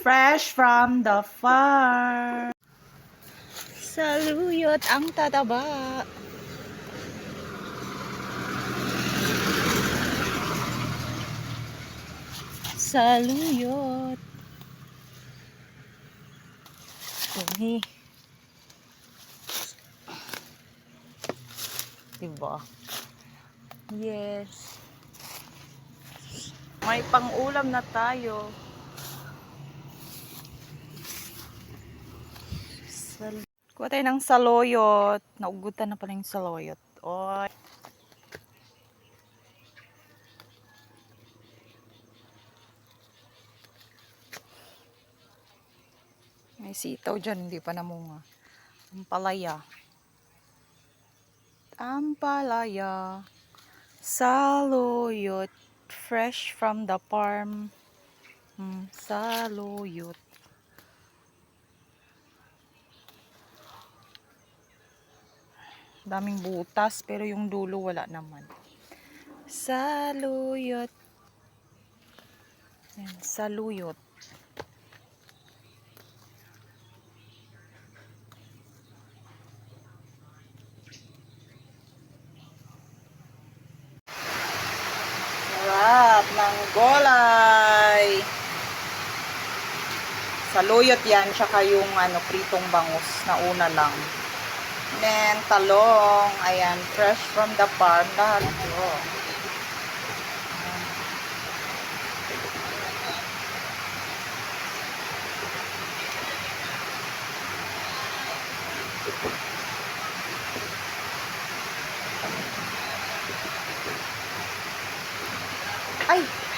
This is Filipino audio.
Fresh from the farm. Saluyot ang tataba. Saluyot. Umi. Diba? Yes. May pang-ulam na tayo. Sal Kuha tayo ng saloyot. Naugutan na pala yung saloyot. Oy. May sitaw dyan, hindi pa namunga. Ampalaya. Ampalaya. Saluyot. Fresh from the farm. Mm, saluyot. Daming butas, pero yung dulo wala naman. Saluyot. Yan, saluyot. Sarap ng golay. Saluyot yan, tsaka yung ano, pritong bangus na una lang men, talong, ayan, fresh from the farm, lahat ito. Ay!